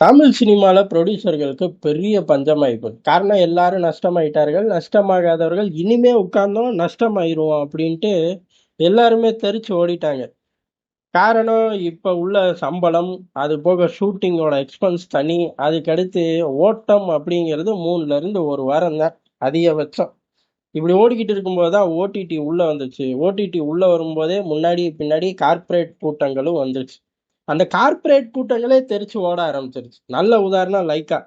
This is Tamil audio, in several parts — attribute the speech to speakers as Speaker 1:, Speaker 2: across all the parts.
Speaker 1: தமிழ் சினிமால ப்ரொடியூசர்களுக்கு பெரிய பஞ்சமாயிப்பு காரணம் எல்லாரும் நஷ்டமாயிட்டார்கள். நஷ்டமாகாதவர்கள் இனிமே உட்கார்ந்தோம் நஷ்டமாயிருவோம் அப்படின்ட்டு எல்லாருமே தெறிச்சு ஓடிட்டாங்க. காரணம் இப்ப உள்ள சம்பளம், அது போக ஷூட்டிங்கோட எக்ஸ்பென்ஸ் தனி. அதுக்கடுத்து ஓட்டம் அப்படிங்கிறது 3ல இருந்து 1 வாரம் தான் அதிகபட்சம். இப்படி ஓடிக்கிட்டு இருக்கும்போது தான் ஓடிடி உள்ளே வந்துச்சு. ஓடிடி உள்ளே வரும்போதே முன்னாடி பின்னாடி கார்ப்பரேட் கூட்டங்களும் வந்துருச்சு. அந்த கார்ப்பரேட் கூட்டங்களே தெரிச்சு ஓட ஆரம்பிச்சிருச்சு. நல்ல உதாரணம் லைக்கா.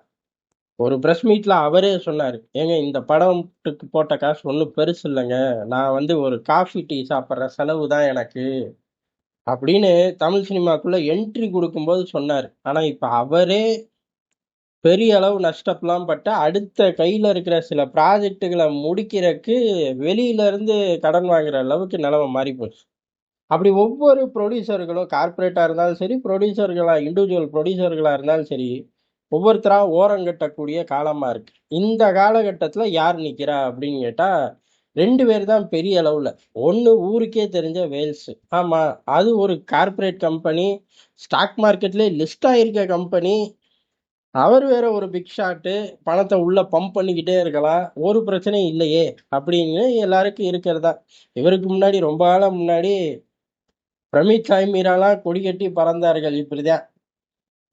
Speaker 1: ஒரு ப்ரெஸ் மீட்டில் அவரே சொன்னார் "ஏங்க இந்த படத்துக்கு போட்ட காசு ஒன்றும் பெருசு இல்லைங்க நான் வந்து ஒரு காஃபி, டீ சாப்பிட்ற செலவு தான் எனக்கு." அப்படின்னு தமிழ் சினிமாக்குள்ளே என்ட்ரி கொடுக்கும்போது சொன்னார் ஆனால் இப்போ அவரே பெரிய அளவு நஷ்டம்லாம் பட்டு, அடுத்த கையில் இருக்கிற சில ப்ராஜெக்டுகளை முடிக்கிறதுக்கு வெளியிலேருந்து கடன் வாங்குற அளவுக்கு நிலைமை மாறிப்போச்சு. அப்படி ஒவ்வொரு ப்ரொடியூசர்களும் கார்ப்பரேட்டாக இருந்தாலும் சரி, ப்ரொடியூசர்களாக இண்டிவிஜுவல் ப்ரொடியூசர்களாக இருந்தாலும் சரி, ஒவ்வொருத்தராக ஓரங்கட்டக்கூடிய காலமாக இருக்குது இந்த காலகட்டத்தில் யார் நிற்கிறா அப்படின்னு கேட்டால் ரெண்டு பேர் தான் பெரிய அளவில் ஒன்று ஊருக்கே தெரிஞ்ச வேல்ஸு ஆமாம் அது ஒரு கார்ப்பரேட் கம்பெனி. ஸ்டாக் மார்க்கெட்லேயே லிஸ்ட் ஆகிருக்க கம்பெனி. அவர் வேற ஒரு பிக் ஷாட்டு. பணத்தை உள்ள பம்ப் பண்ணிக்கிட்டே இருக்கலாம். ஒரு பிரச்சனையும் இல்லையே அப்படின்னு எல்லாருக்கும் இருக்கிறது தான். இவருக்கு முன்னாடி ரொம்ப காலம் முன்னாடி பிரமித் சாய் மீராலாம் கொடி கட்டி பறந்தார்கள் இப்படிதான்.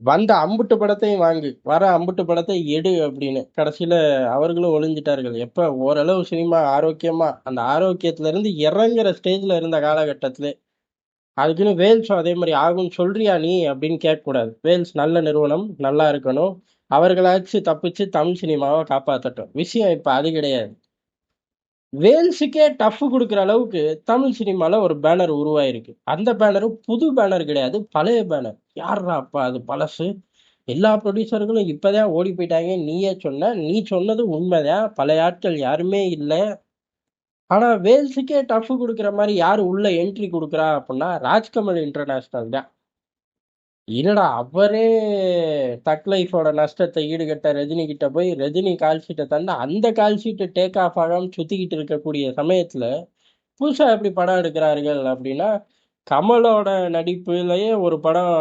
Speaker 1: வந்த அம்புட்டு படத்தையும் வாங்கு, வர அம்புட்டு படத்தை எடு அப்படின்னு. கடைசியில அவர்களும் ஒளிஞ்சிட்டார்கள். எப்ப ஓரளவு சினிமா ஆரோக்கியமா அந்த ஆரோக்கியத்துல இருந்து இறங்குற ஸ்டேஜ்ல இருந்த காலகட்டத்திலே. அதுக்குன்னு வேல்ஸும் அதே மாதிரி ஆகும்னு சொல்றியா நீ அப்படின்னு கேட்கக்கூடாது. வேல்ஸ் நல்ல நிறுவனம், நல்லா இருக்கணும். அவர்களாச்சும் தப்பிச்சு தமிழ் சினிமாவை காப்பாற்றட்டும் விஷயம் இப்போ அது கிடையாது. வேல்ஸுக்கே டஃப் கொடுக்குற அளவுக்கு தமிழ் சினிமாவில் ஒரு பேனர் உருவாயிருக்கு. அந்த பேனரும் புது பேனர் கிடையாது. பழைய பேனர். யாரா அப்பா அது பழசு? எல்லா ப்ரொடியூசர்களும் இப்போதான் ஓடி போயிட்டாங்க. நீயே சொன்ன. நீ சொன்னது உண்மைதான். பழைய ஆட்கள் யாருமே இல்லை ஆனா வேல்ஸுக்கே டஃப் கொடுக்குற மாதிரி யார் உள்ள என்ட்ரி கொடுக்குறா அப்படின்னா, ராஜ்கமல் இன்டர்நேஷனல் தான். என்னடா அவரே தக் லைஃபோட நஷ்டத்தை ஈடுகட்ட ரஜினி கிட்ட போய் ரஜினி கால் தந்து அந்த கால் டேக் ஆஃப் ஆகாமல் சுத்திக்கிட்டு இருக்கக்கூடிய சமயத்துல, புதுசா எப்படி படம் எடுக்கிறார்கள் அப்படின்னா, கமலோட நடிப்புலயே ஒரு படம்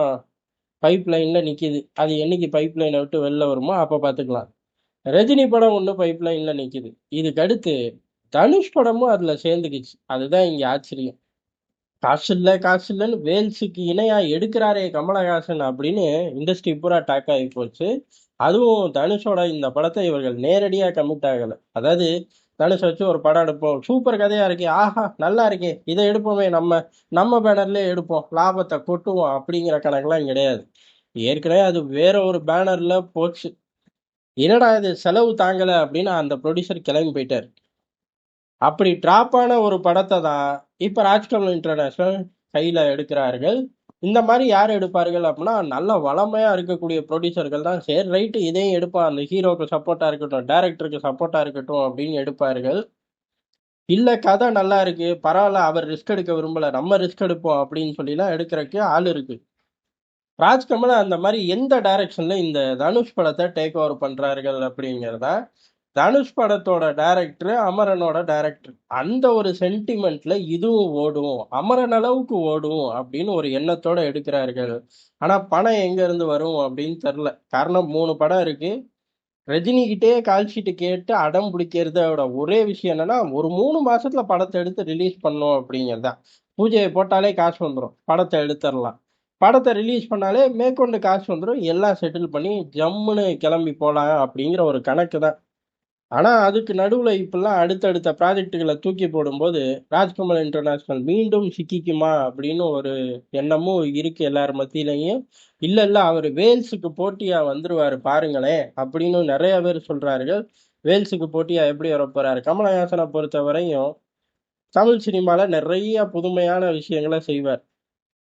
Speaker 1: பைப் லைன்ல நிக்குது. அது என்னைக்கு பைப் லைனை விட்டு வெளில வருமோ அப்ப பாத்துக்கலாம். ரஜினி படம் ஒன்று பைப் லைன்ல நிக்குது. இதுக்கு அடுத்து தனுஷ் படமும் அதுல சேர்ந்துக்கிச்சு. அதுதான் இங்க ஆச்சரியம். காசு இல்லை காசு இல்லைன்னு வேல்ஸுக்கு இணையா எடுக்கிறாரே கமலஹாசன் அப்படின்னு இண்டஸ்ட்ரி பூரா டாக் ஆகி போச்சு. அதுவும் தனுஷோட இந்த படத்தை இவர்கள் நேரடியா கமிட் ஆகலை அதாவது தனுஷ் வச்சு ஒரு படம் எடுப்போம். சூப்பர் கதையா இருக்கே! ஆஹா! நல்லா இருக்கே! இதை எடுப்போமே நம்ம. நம்ம பேனர்லயே எடுப்போம். லாபத்தை கொட்டுவோம் அப்படிங்கிற கணக்கெல்லாம் கிடையாது. ஏற்கனவே அது வேற ஒரு பேனர்ல போச்சு. என்னடா இது செலவு தாங்கலை அப்படின்னு அந்த ப்ரொடியூசர் கிளம்பி போயிட்டார் அப்படி டிராப் ஆன ஒரு படத்தை தான் இப்ப ராஜ்கமல் இன்டர்நேஷனல் கையில எடுக்கிறார்கள். இந்த மாதிரி யார் எடுப்பார்கள் அப்படின்னா, நல்ல வளமையா இருக்கக்கூடிய புரொடியூசர்கள் தான் சரி ரைட்டு இதையும் எடுப்பான். அந்த ஹீரோக்கு சப்போர்ட்டா இருக்கட்டும், டைரக்டருக்கு சப்போர்ட்டா இருக்கட்டும் அப்படின்னு எடுப்பார்கள். இல்ல கதை நல்லா இருக்கு. பரவாயில்ல அவர் ரிஸ்க் எடுக்க விரும்பல. நம்ம ரிஸ்க் எடுப்போம் அப்படின்னு சொல்லிலாம் எடுக்கறக்கு ஆள் இருக்கு. ராஜ்கமல் அந்த மாதிரி எந்த டைரக்ஷன்ல இந்த தனுஷ் படத்தை டேக் ஓவர் பண்றார்கள் அப்படிங்கிறதா தனுஷ் படத்தோட டைரக்டர், அமரனோட டைரக்டர். அந்த ஒரு சென்டிமெண்ட்ல இதுவும் ஓடும். அமரன் அளவுக்கு ஓடும் அப்படின்னு ஒரு எண்ணத்தோட எடுக்கிறார்கள். ஆனா பணம் எங்க இருந்து வரும் அப்படின்னு தெரில காரணம் மூணு படம் இருக்கு. ரஜினிகிட்டே கால்ஷீட்டு கால் கேட்டு அடம் பிடிக்கிறதோட ஒரே விஷயம் என்னன்னா, ஒரு மூணு மாசத்துல படத்தை எடுத்து ரிலீஸ் பண்ணோம் அப்படிங்கிறது தான். போட்டாலே காசு வந்துடும் படத்தை எடுத்துடலாம் படத்தை ரிலீஸ் பண்ணாலே மேற்கொண்டு காசு வந்துடும் எல்லாம் செட்டில் பண்ணி ஜம்முன்னு கிளம்பி போகலாம் அப்படிங்கிற ஒரு கணக்கு தான். ஆனால் அதுக்கு நடுவில் இப்பெல்லாம் அடுத்தடுத்த ப்ராஜெக்டுகளை தூக்கி போடும்போது, ராஜ்கமல் இன்டர்நேஷ்னல் மீண்டும் சிக்கிக்குமா அப்படின்னு ஒரு எண்ணமும் இருக்கு எல்லார் மத்தியிலையும் இல்லை இல்லை அவர் வேல்ஸுக்கு போட்டியாக வந்துடுவார் பாருங்களேன் அப்படின்னு நிறைய பேர் சொல்கிறார்கள் வேல்ஸுக்கு போட்டியாக எப்படி வரப்போகிறார் கமலஹாசனை பொறுத்த பொறுத்தவரையும், தமிழ் சினிமாவில் நிறைய புதுமையான விஷயங்களை செய்வார்.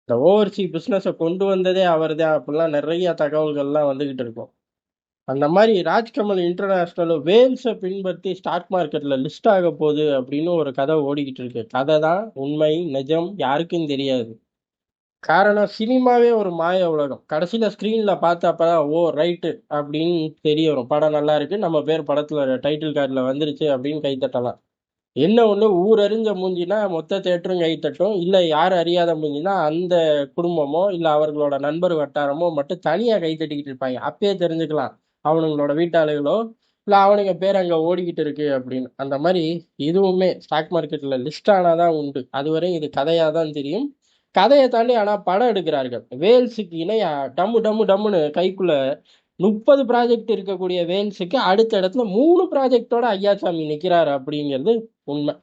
Speaker 1: இந்த ஓவர்சி பிஸ்னஸை கொண்டு வந்ததே அவர் தான் அப்படிலாம் நிறைய தகவல்கள்லாம் வந்துக்கிட்டு இருக்கும். அந்த மாதிரி ராஜ்கமல் இன்டர்நேஷ்னல் வேல்ஸை பின்பற்றி ஸ்டாக் மார்க்கெட்ல லிஸ்ட் ஆக போகுது அப்படின்னு ஒரு கதை ஓடிக்கிட்டு இருக்கு. கதை தான் உண்மை, நிஜம் யாருக்கும் தெரியாது. காரணம் சினிமாவே ஒரு மாய உலகம். கடைசியில் ஸ்க்ரீனில் பார்த்தப்பதான் ஓ! ரைட்டு அப்படின்னு தெரிய வரும். படம் நல்லா இருக்கு. நம்ம பேர் படத்தில் டைட்டில் கார்டில் வந்துருச்சு அப்படின்னு கைத்தட்டலாம் என்ன ஒன்று ஊர் அறிஞ்ச மூஞ்சினா மொத்த தேட்டரும் கைத்தட்டும் இல்லை யார் அறியாத மூஞ்சினா அந்த குடும்பமோ இல்லை அவர்களோட நண்பர் வட்டாரமோ மட்டும் தனியாக கைத்தட்டிக்கிட்டு இருப்பாங்க அப்பயே தெரிஞ்சுக்கலாம் அவனுங்களோட வீட்டாளுகளோ இல்லை அவனுங்க பேர் அங்கே ஓடிக்கிட்டு இருக்கு அப்படின்னு. அந்த மாதிரி இதுவுமே ஸ்டாக் மார்க்கெட்டில் லிஸ்ட் ஆனாதான் உண்டு. அதுவரை இது கதையாக தான் தெரியும். கதையை தாண்டி ஆனால் படம் எடுக்கிறார்கள். வேல்ஸுக்கு இணையா டம்மு டம்மு டம்முன்னு கைக்குள்ள முப்பது ப்ராஜெக்ட் இருக்கக்கூடிய வேல்ஸுக்கு அடுத்த இடத்துல மூணு ப்ராஜெக்டோட ஐயாசாமி நிற்கிறாரு அப்படிங்கிறது உண்மை.